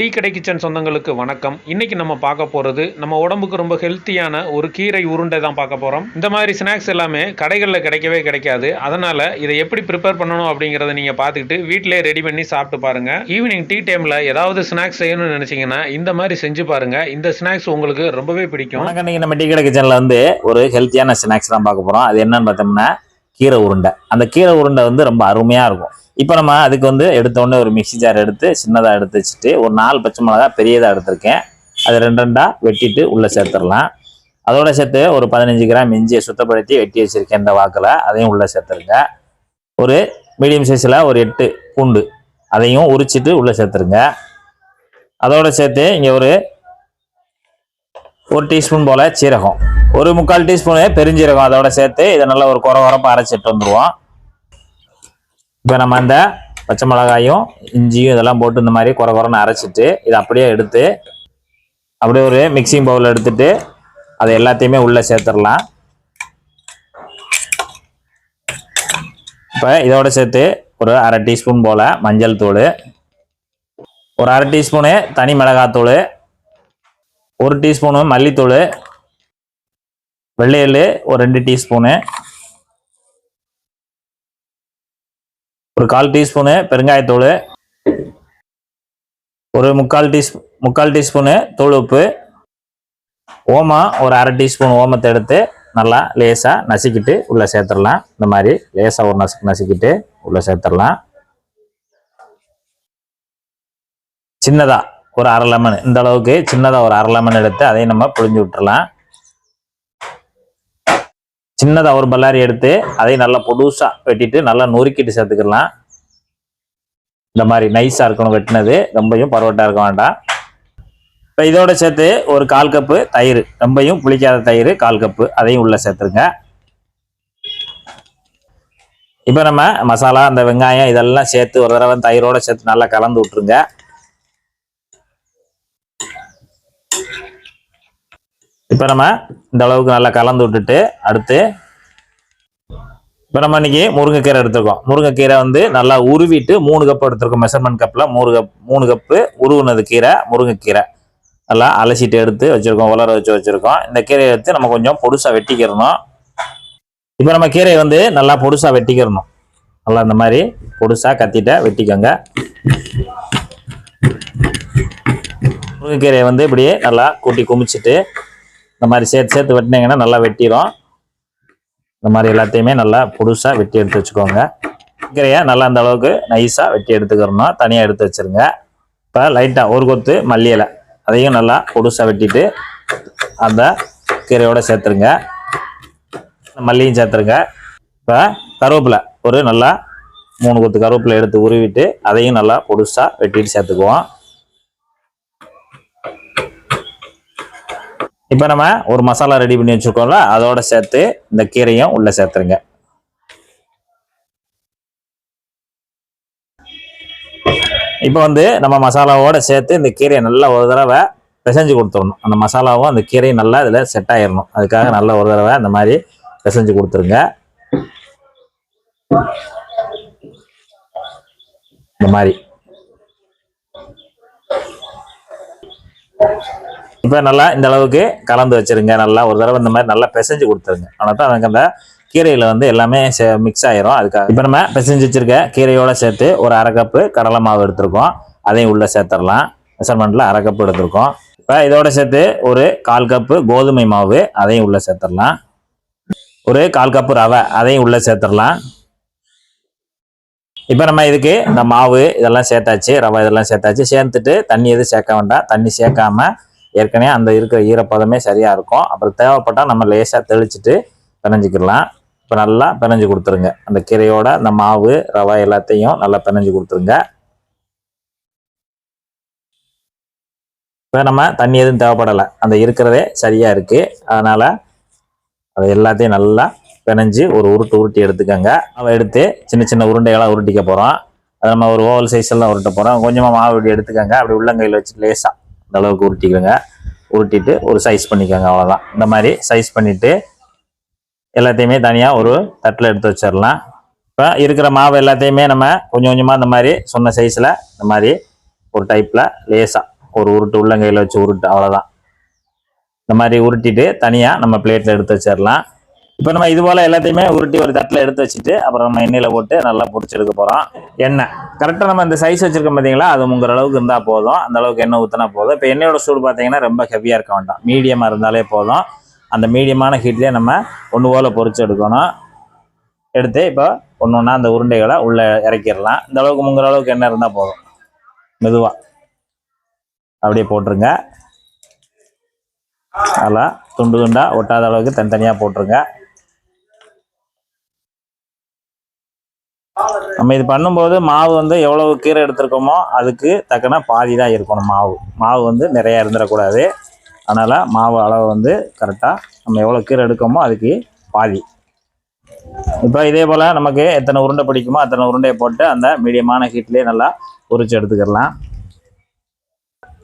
Tea கடை kitchen சொந்தங்களுக்கு வணக்கம். இன்னைக்கு நம்ம பார்க்க போகிறது நம்ம உடம்புக்கு ரொம்ப ஹெல்த்தியான ஒரு கீரை உருண்டை தான் பார்க்க போகிறோம் இந்த மாதிரி ஸ்நாக்ஸ் எல்லாமே கடைகளில் கிடைக்கவே கிடைக்காது. அதனால் இதை எப்படி ப்ரிப்பேர் பண்ணணும் அப்படிங்கிறத நீங்கள் பார்த்துக்கிட்டு வீட்டிலே ரெடி பண்ணி சாப்பிட்டு பாருங்க. ஈவினிங் டீ டைமில் ஏதாவது ஸ்நாக்ஸ் செய்யணும்னு நினச்சிங்கன்னா இந்த மாதிரி செஞ்சு பாருங்கள் இந்த ஸ்நாக்ஸ் உங்களுக்கு ரொம்பவே பிடிக்கும். இன்னைக்கு நம்ம டீ கடை கிச்சனில் வந்து ஒரு ஹெல்த்தியான ஸ்நாக்ஸ் தான் பார்க்க போகிறோம் அது என்னன்னு பார்த்தோம்னா கீரை உருண்டை. அந்த கீரை உருண்டை வந்து ரொம்ப அருமையாக இருக்கும். இப்போ நம்ம அதுக்கு வந்து எடுத்தோடனே ஒரு மிக்ஸி ஜார் எடுத்து சின்னதாக எடுத்து வச்சுட்டு ஒரு நாலு பச்சை மிளகா பெரியதாக எடுத்திருக்கேன். அது ரெண்டு ரெண்டாக வெட்டிட்டு உள்ளே சேர்த்துடலாம். அதோட சேர்த்து ஒரு பதினஞ்சு கிராம் இஞ்சியை சுத்தப்படுத்தி வெட்டி வச்சுருக்கேன் இந்த வாக்கில். அதையும் உள்ளே சேர்த்துருங்க. ஒரு மீடியம் சைஸில் ஒரு எட்டு பூண்டு அதையும் உரிச்சிட்டு உள்ளே சேர்த்துருங்க. அதோட சேர்த்து இங்கே ஒரு ஒரு டீஸ்பூன் போல் சீரகம். ஒரு முக்கால் டீஸ்பூனு பெருஞ்சீரகம் அதோட சேர்த்து இதை நல்லா ஒரு குறை குறைப்பாக அரைச்சிட்டு வந்துடுவோம் இப்போ நம்ம அந்த பச்சை மிளகாயும் இஞ்சியும் இதெல்லாம் போட்டு இந்த மாதிரி குறை குறைன்னு அரைச்சிட்டு இதை அப்படியே எடுத்து அப்படியே ஒரு மிக்சிங் பவுல் எடுத்துட்டு அதை எல்லாத்தையுமே உள்ளே சேர்த்துடலாம். இப்போ இதோட சேர்த்து ஒரு அரை டீஸ்பூன் போல் மஞ்சள் தூள் ஒரு அரை டீஸ்பூனு தனி மிளகாத்தூள் ஒரு டீஸ்பூனு மல்லித்தூள் வெள்ளையல் ஒரு ரெண்டு டீஸ்பூனு ஒரு கால் டீஸ்பூனு பெருங்காயத்தூள் ஒரு முக்கால் டீஸ் முக்கால் டீஸ்பூனு தூள் உப்பு ஓமம் ஒரு அரை டீஸ்பூன் ஓமத்தை எடுத்து நல்லா லேசாக நசுக்கிட்டு உள்ளே சேர்த்துடலாம். இந்த மாதிரி லேசாக ஒரு நசுக்கு நசுக்கிட்டு உள்ளே சேர்த்துடலாம். சின்னதாக ஒரு அரை லெமன் இந்த அளவுக்கு சின்னதாக ஒரு அரை லெமன் எடுத்து அதையும் நம்ம புழிஞ்சு விட்டுறலாம். சின்னதாக ஒரு பல்லாரி எடுத்து அதையும் நல்லா பொடுசாக வெட்டிட்டு நல்லா நொறுக்கிட்டு சேர்த்துக்கலாம். இந்த மாதிரி நைஸாக இருக்கணும் வெட்டினது. ரொம்பையும் பரவட்டாக இருக்க வேண்டாம். இப்போ இதோட சேர்த்து ஒரு கால் கப்பு தயிர். ரொம்பையும் புளிக்காத தயிர் கால் கப்பு. அதையும் உள்ளே சேர்த்துருங்க. இப்போ நம்ம மசாலா அந்த வெங்காயம் இதெல்லாம் சேர்த்து ஒரு தடவை தயிரோட சேர்த்து நல்லா கலந்து விட்டுருங்க. இப்போ நம்ம இந்த அளவுக்கு நல்லா கலந்து விட்டுட்டு அடுத்து இப்போ நம்ம இன்னைக்கு முருங்கைக்கீரை எடுத்திருக்கோம். முருங்கைக்கீரை வந்து நல்லா உருவிட்டு மூணு கப் எடுத்திருக்கோம். மெஷர்மெண்ட் கப்பில் மூணு கப் மூணு கப்பு உருவினது கீரை முருங்கைக்கீரை. நல்லா அலசிட்டு எடுத்து வச்சுருக்கோம் உலர வச்சு வச்சுருக்கோம். இந்த கீரையை எடுத்து நம்ம கொஞ்சம் பொடுசாக வெட்டிக்கிறணும் இப்போ நம்ம கீரையை வந்து நல்லா பொடுசாக வெட்டிக்கிறணும் நல்லா இந்த மாதிரி பொடுசாக கத்திட்ட வெட்டிக்கோங்க. முருங்கைக்கீரையை வந்து இப்படியே நல்லா கூட்டி குமிச்சிட்டு இந்த மாதிரி சேர்த்து சேர்த்து வெட்டினீங்கன்னா நல்லா வெட்டிடும் இந்த மாதிரி எல்லாத்தையுமே நல்லா புதுசாக வெட்டி எடுத்து வச்சுக்கோங்க. கீரையை நல்லா அந்த அளவுக்கு நைஸாக வெட்டி எடுத்துக்கிறணும் தனியாக எடுத்து வச்சிருங்க. இப்போ லைட்டாக ஒரு கொத்து மல்லி இலை. அதையும் நல்லா புதுசாக வெட்டிட்டு அந்த கீரையோடு சேர்த்துருங்க. மல்லியும் சேர்த்துருங்க. இப்போ கருவேப்பிலை ஒரு நல்லா மூணு கொத்து கருவேப்பிலை எடுத்து உருவிட்டு அதையும் நல்லா பொடுசாக வெட்டிட்டு சேர்த்துக்குவோம். இப்போ நம்ம ஒரு மசாலா ரெடி பண்ணி வச்சுருக்கோம்ல அதோட சேர்த்து இந்த கீரையும் உள்ள சேர்த்துருங்க. இப்போ வந்து நம்ம மசாலாவோட சேர்த்து இந்த கீரையை நல்லா ஒரு தடவை பிசைஞ்சு கொடுத்துடணும். அந்த மசாலாவும் அந்த கீரையும் நல்லா இதில் செட் ஆயிடணும் அதுக்காக நல்லா ஒரு தடவை இந்த மாதிரி பிசைஞ்சு கொடுத்துருங்க. இந்த மாதிரி. இப்போ நல்லா இந்த அளவுக்கு கலந்து வச்சிருங்க. நல்லா ஒரு தடவை இந்த மாதிரி நல்லா பிசைஞ்சு கொடுத்துருங்க. ஆனால் தான் எனக்கு அந்த கீரையில் வந்து எல்லாமே மிக்ஸ் ஆயிரும். அதுக்காக இப்போ நம்ம பிசைஞ்சு வச்சுருக்க கீரையோடு சேர்த்து ஒரு அரை கப்பு கடலை மாவு எடுத்திருக்கோம். அதையும் உள்ளே சேர்த்துடலாம். மெஷர்மெண்ட்டில் அரை கப்பு எடுத்திருக்கோம். இப்போ இதோட சேர்த்து ஒரு கால் கப்பு கோதுமை மாவு அதையும் உள்ளே சேர்த்துடலாம். ஒரு கால் கப்பு ரவை அதையும் உள்ளே சேர்த்துடலாம். இப்போ நம்ம இதுக்கு இந்த மாவு இதெல்லாம் சேர்த்தாச்சு ரவை இதெல்லாம் சேர்த்தாச்சு. சேர்த்துட்டு தண்ணி எதுவும் சேர்க்க வேண்டாம். தண்ணி சேர்க்காம ஏற்கனவே அந்த இருக்கிற ஈரப்பதமே சரியாக இருக்கும். அப்புறம் தேவைப்பட்டால் நம்ம லேசாக தெளிச்சிட்டு பிணைஞ்சிக்கிடலாம். இப்போ நல்லா பிணைஞ்சு கொடுத்துருங்க. அந்த கீரையோட அந்த மாவு ரவை எல்லாத்தையும் நல்லா பிணைஞ்சு கொடுத்துருங்க. இப்போ நம்ம தண்ணி எதுவும் தேவைப்படலை. அந்த இருக்கிறதே சரியாக இருக்குது அதனால் அதை எல்லாத்தையும் நல்லா பிணைஞ்சு ஒரு உருட்டு உருட்டி எடுத்துக்கோங்க. அதை எடுத்து சின்ன சின்ன உருண்டைகளாக உருட்டிக்க போகிறோம் அதை நம்ம ஒரு ஓவல் சைஸ்லாம் உருட்ட போகிறோம் கொஞ்சமாக மாவு இப்படி எடுத்துக்கோங்க. அப்படி உள்ளங்கையில் வச்சு லேசாக இந்த அளவுக்கு உருட்டிக்கோங்க. உருட்டிட்டு ஒரு சைஸ் பண்ணிக்கோங்க அவ்வளோதான் இந்த மாதிரி சைஸ் பண்ணிவிட்டு எல்லாத்தையுமே தனியாக ஒரு தட்டில் எடுத்து வச்சிடலாம். இப்போ இருக்கிற மாவு எல்லாத்தையுமே நம்ம கொஞ்சம் கொஞ்சமாக இந்த மாதிரி சொன்ன சைஸில் இந்த மாதிரி ஒரு டைப்பில் லேசாக ஒரு உருட்டு உள்ளங்கையில் வச்சு உருட்டு அவ்வளோதான் இந்த மாதிரி உருட்டிட்டு தனியாக நம்ம பிளேட்டில் எடுத்து வச்சிடலாம். இப்போ நம்ம இது போல் எல்லாத்தையுமே உருட்டி ஒரு தட்டில் எடுத்து வச்சுட்டு அப்புறம் நம்ம எண்ணெயில் போட்டு நல்லா பொரிச்சு எடுக்க போகிறோம் எண்ணெய். கரெக்டாக நம்ம இந்த சைஸ் வச்சுருக்கோம் பார்த்தீங்களா அது உங்கள் அளவுக்கு இருந்தால் போதும். அந்த அளவுக்கு எண்ணெய் ஊற்றினா போதும். இப்போ எண்ணெயோட சூடு பார்த்தீங்கன்னா ரொம்ப ஹெவியாக இருக்க வேண்டாம். மீடியமாக இருந்தாலே போதும். அந்த மீடியமான ஹீட்லேயே நம்ம ஒன்று போல் பொரிச்சு எடுக்கணும். எடுத்து இப்போ ஒன்று ஒன்றா அந்த உருண்டைகளை உள்ளே இறக்கிடலாம். இந்த அளவுக்கு முங்குற அளவுக்கு எண்ணெய் இருந்தால் போதும். மெதுவாக அப்படியே போட்டுருங்க. நல்லா துண்டு துண்டாக ஒட்டாத அளவுக்கு தனித்தனியாக போட்டுருங்க. நம்ம இது பண்ணும்போது மாவு வந்து எவ்வளவு கீரை எடுத்திருக்கோமோ அதுக்கு தக்கன பாதி தான் இருக்கணும் மாவு. மாவு வந்து நிறையா இருந்துடக்கூடாது. அதனால் மாவு அளவு வந்து கரெக்டாக நம்ம எவ்வளோ கீரை எடுக்கோமோ அதுக்கு பாதி. இப்போ இதே போல் நமக்கு எத்தனை உருண்டை பிடிக்குமோ அத்தனை உருண்டையை போட்டு அந்த மீடியமான ஹீட்லேயே நல்லா உரிச்சு எடுத்துக்கிடலாம்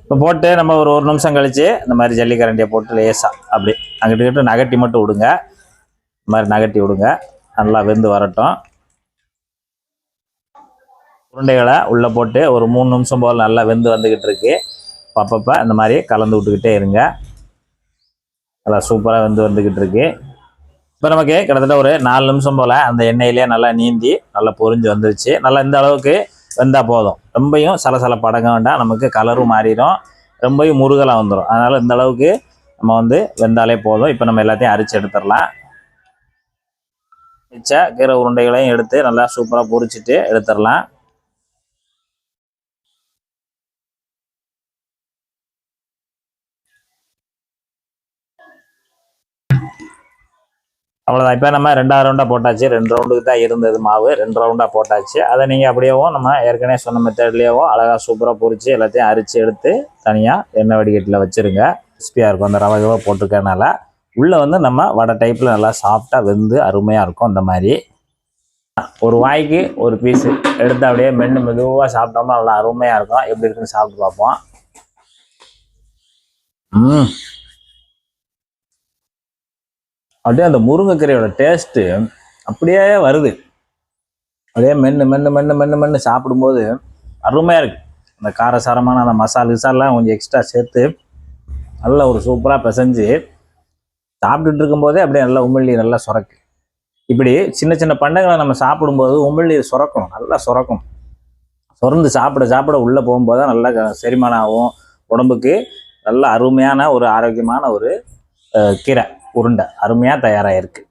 இப்போ போட்டு நம்ம ஒரு ஒரு நிமிஷம் கழித்து இந்த மாதிரி ஜல்லிக்கரண்டியை போட்டு லேசாக அப்படி அங்கிட்டு இங்கிட்டு நகட்டி மட்டும் விடுங்க. இந்த மாதிரி நகட்டி விடுங்க. நல்லா வெந்து வரட்டும். உருண்டைகளை உள்ளே போட்டு ஒரு மூணு நிமிஷம் போல் நல்லா வெந்து வந்துக்கிட்டு இருக்கு. அப்பப்போ இந்த மாதிரி கலந்து விட்டுக்கிட்டே இருங்க. நல்லா சூப்பராக வெந்து வந்துக்கிட்டு இருக்கு. இப்போ நமக்கு கிட்டத்தட்ட ஒரு நாலு நிமிஷம் போல் அந்த எண்ணெயிலே நல்லா நீந்தி நல்லா பொரிஞ்சு வந்துருச்சு. நல்லா இந்த அளவுக்கு வெந்தால் போதும். ரொம்பையும் சலசல படங்க வேண்டாம். நமக்கு கலரும் மாறிடும். ரொம்பையும் முருகலாக வந்துடும் அதனால் இந்த அளவுக்கு நம்ம வந்து வெந்தாலே போதும். இப்போ நம்ம எல்லாத்தையும் அரிச்சு எடுத்துடலாம். மிச்ச கீரை உருண்டைகளையும் எடுத்து நல்லா சூப்பராக பொரிச்சிட்டு எடுத்துடலாம். அவ்வளோதான் இப்போ நம்ம ரெண்டாவது ரவுண்டாக போட்டாச்சு. ரெண்டு ரவுண்டுக்கு தான் இருந்தது மாவு. ரெண்டு ரவுண்டாக போட்டாச்சு. அதை நீங்கள் அப்படியேவும் நம்ம ஏற்கனவே சொன்ன மெத்தட்லேயேவும் அழகாக சூப்பராக பொறிச்சு எல்லாத்தையும் அரிச்சு எடுத்து தனியாக எண்ணெய் வடிகட்டில் வச்சுருங்க. கிறிஸ்பியாக இருக்கும். அந்த ரவை கிவை போட்டிருக்கனால உள்ளே வந்து நம்ம வடை டைப்பில் நல்லா சாஃப்டாக வெந்து அருமையாக இருக்கும் அந்த மாதிரி. ஒரு வாய்க்கு ஒரு பீஸு எடுத்து அப்படியே மென்று மெதுவாக சாப்பிட்டோம்னா நல்லா அருமையாக இருக்கும். எப்படி இருக்குன்னு சாப்பிட்டு பார்ப்போம். ம். அப்படியே அந்த முருங்கைக்கீரையோட டேஸ்ட்டு அப்படியே வருது. அப்படியே மென்று மென்று மென்று மென்று மென்று சாப்பிடும்போது அருமையாக இருக்குது அந்த காரசாரமான அந்த மசாலா கிசாலெலாம் கொஞ்சம் எக்ஸ்ட்ரா சேர்த்து நல்ல ஒரு சூப்பராக பிசைஞ்சு சாப்பிட்டுட்டு இருக்கும்போதே அப்படியே நல்லா உமிழ்நீர் நல்லா சுரக்கு. இப்படி சின்ன சின்ன பண்டங்களை நம்ம சாப்பிடும்போது உமிழ்நீர் சுரக்கணும் நல்லா சுரக்கணும். சுரந்து சாப்பிட சாப்பிட உள்ளே போகும்போது தான் நல்லா க- செரிமானம் ஆகும். உடம்புக்கு நல்ல அருமையான ஒரு ஆரோக்கியமான ஒரு கீரை. உருண்டை. அருமையாக தயாராகிருக்கு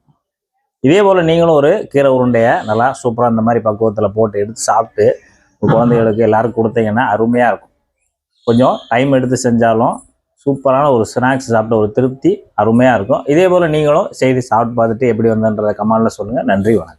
இதே போல் நீங்களும் ஒரு கீரை உருண்டையை நல்லா சூப்பராக இந்த மாதிரி பக்குவத்தில் போட்டு எடுத்து சாப்பிட்டு குழந்தைகளுக்கு எல்லாருக்கும் கொடுத்தீங்கன்னா அருமையாக இருக்கும். கொஞ்சம் டைம் எடுத்து செஞ்சாலும் சூப்பரான ஒரு ஸ்நாக்ஸ் சாப்பிட்ட ஒரு திருப்தி அருமையாக இருக்கும். இதே போல் நீங்களும் செய்து சாப்பிட்டு பார்த்துட்டு எப்படி வந்தன்றதை கமெண்டில் சொல்லுங்கள் நன்றி வணக்கம்.